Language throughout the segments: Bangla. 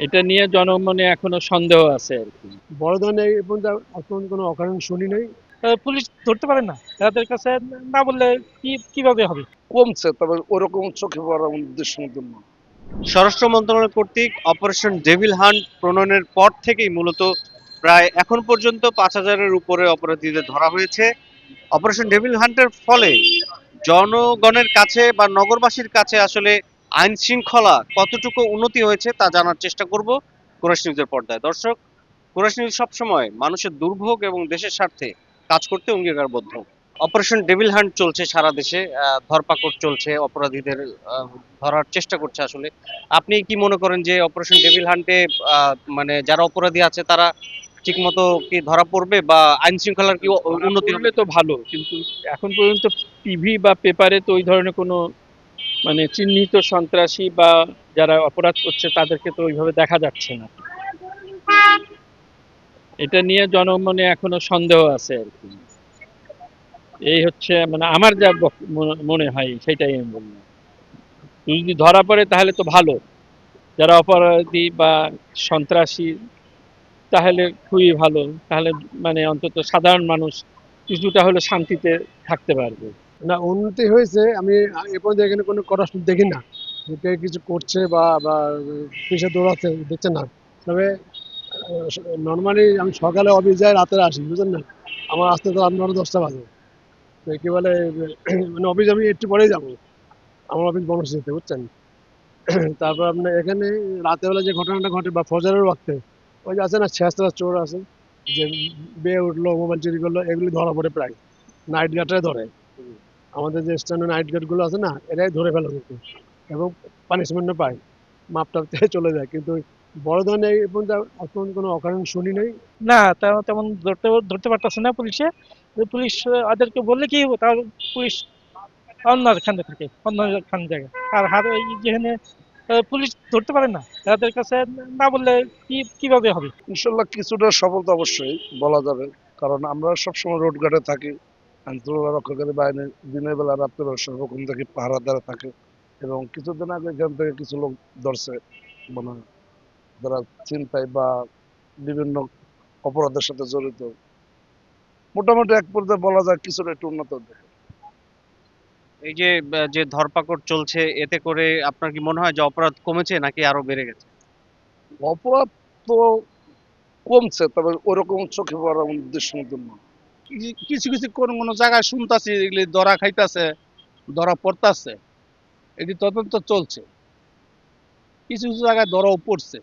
এটা নিয়ে জনমনে এখনও সন্দেহ আছে আর কি। বড় ধরনের এই পর্যন্ত এখন কোনো অকারণ শুনি নাই। পুলিশ ধরতে পারে না। তাদের কাছে না বললে কি কীভাবে হবে? কমছে তবে ওরকম চোখে পড়ার উদ্দেশ্য মতো না স্বরাষ্ট্র মন্ত্রণালয় কর্তৃক অপারেশন ডেভিল হান্ট প্রণয়নের পর থেকেই মূলত প্রায় এখন পর্যন্ত পাঁচ হাজারের উপরে অপরাধীদের ধরা হয়েছে। অপারেশন ডেভিল হান্টের ফলে জনগণের কাছে বা নগরবাসীর কাছে আসলে আইন শৃঙ্খলা কতটুকু উন্নতি হয়েছে তা জানার চেষ্টা করব কুরাশ নিউজের পর্দায়। দর্শক কুরাশ নিউজ সবসময় মানুষের দুর্ভোগ এবং দেশের স্বার্থে কাজ করতে অঙ্গীকারবদ্ধ। অপারেশন ডেভিল হান্ট চলছে সারা দেশে ধরপাকড় চলছে অপরাধীদের ধরার চেষ্টা করছে আসলে। আপনি কি মনে করেন যে অপারেশন ডেভিল হান্টে আহ, মানে যারা অপরাধী আছে তারা ঠিকমতো কি ধরা পড়বে বা আইন শৃঙ্খলার কি উন্নতি হবে? তো ভালো কিন্তু এখন পর্যন্ত টিভি বা পেপারে তো ওই ধরনের কোনো মানে চিহ্নিত সন্ত্রাসী বা যারা অপরাধ করছে, তাদেরকে তো ওইভাবে দেখা যাচ্ছে না। এটা নিয়ে জনমনে এখনও সন্দেহ আছে আর কি। এই হচ্ছে মানে আমার যা মনে- হয়, সেটাই আমি বললাম যদি ধরা পড়ে, তাহলে তো ভালো। যারা অপরাধী বা সন্ত্রাসী, তাহলে খুবই ভালো। তাহলে মানে অন্তত সাধারণ মানুষ কিছুটা হলে শান্তিতে থাকতে পারবে। না, উন্নতি হয়েছে। আমি এ পর্যন্ত এখানে কোনো করাপশন দেখি না কেউ কিছু করছে বা বা পিছিয়ে দৌড়াচ্ছে দেখছে না। তবে নর্মালি আমি সকালে অফিস যাই রাতে আসি, বুঝলেন না? আমার আসতে তো নটা দশটা বাজে। তো কি বলে মানে অফিস আমি একটু পরেই যাব। আমার অফিস বনশ্রীতে বুঝছেন? তারপর আপনার এখানে রাতে বেলা যে ঘটনাটা ঘটে বা ফজরের ওয়াক্তে, ওই যে আছে না, ছেঁচড়া চোর আছে, যে বেয়ে উঠল, মোবাইল চুরি করল, এগুলি ধরা পড়ে প্রায়। নাইট গার্ডরাই ধরে। আমাদের যে স্ট্যান্ডার্ড নাইট গার্ডগুলো আছে না এরাই ধরে ফেলে কিন্তু। এবং পানিশমেন্টও পায়। মাপটাপ থেকে চলে যায়। কিন্তু বড় ধরনের এই পর্যন্ত এখন কোনো অকারণ শুনি নাই। না তা- তেমন ধরতে ধরতে পারতেছে না পুলিশে। পুলিশ আহ, ওদেরকে বললে কি হবে তার পুলিশ অন্য খানে থাকে অন্য খান জায়গায় আর হার এই যেখানে পুলিশ ধরতে পারে না তাদের কাছে না বললে কি কীভাবে হবে? ইনশাল্লাহ কিছুটা সফলতা অবশ্যই বলা যাবে। কারণ আমরা সবসময় রোড গার্ডে থাকি। আইনশৃঙ্খলা রক্ষাকারী বাহিনী দিনের বেলা রাত্রে সর্বক্ষণ থেকে পাহারাদারে থাকে এবং কিছুদিন আগে এখান থেকে কিছু লোক ধরছে মানে যারা চিন্তায় বা বিভিন্ন অপরাধের সাথে জড়িত। মোটামুটি এক পর্যায়ে বলা যায় কিছুটা একটু উন্নত দেখে এই যে যে ধরপাকড় চলছে এতে করে আপনার কি মনে হয় যে অপরাধ কমেছে নাকি আরও বেড়ে গেছে? অপরাধ তো কমছে তবে ওরকম চোখে পড়ার উদ্দেশ্য মতো না কিছু- কিছু কোন কোন জায়গায় শুনতাছি, এগুলি ধরা খাইতাছে ধরা পড়তাছে। এটি তদন্ত চলছে। কিছু কিছু জায়গায় ধরাও পড়ছে।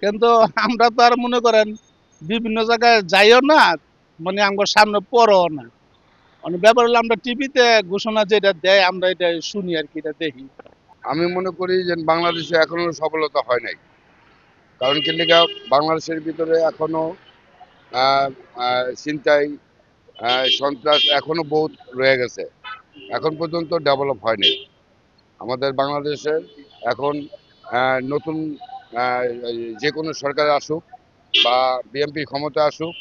কিন্তু আমরা তো আর মনে করেন বিভিন্ন জায়গায় যাইও না মানে আমার সামনে পড়ও না। মানে ব্যাপার হলো আমরা টিভিতে ঘোষণা যেটা দেয়, আমরা এটা শুনি আর কি, এটা দেখি। আমি মনে করি যে বাংলাদেশে এখনও সফলতা হয় নাই। কারণ কি বাংলাদেশের ভিতরে এখনও আহ, সন্ত্রাস এখনও বহুত রয়ে গেছে। এখন পর্যন্ত ডেভেলপ হয়নি। আমাদের বাংলাদেশের এখন নতুন যে কোনো সরকার আসুক বা বিএনপি ক্ষমতা আসুক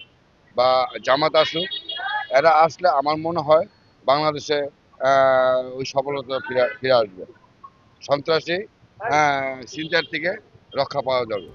বা জামাত আসুক এরা আসলে আমার মনে হয় বাংলাদেশে ওই সফলতা ফিরে ফিরে আসবে। সন্ত্রাসী চিন্তার থেকে রক্ষা পাওয়া যাবে।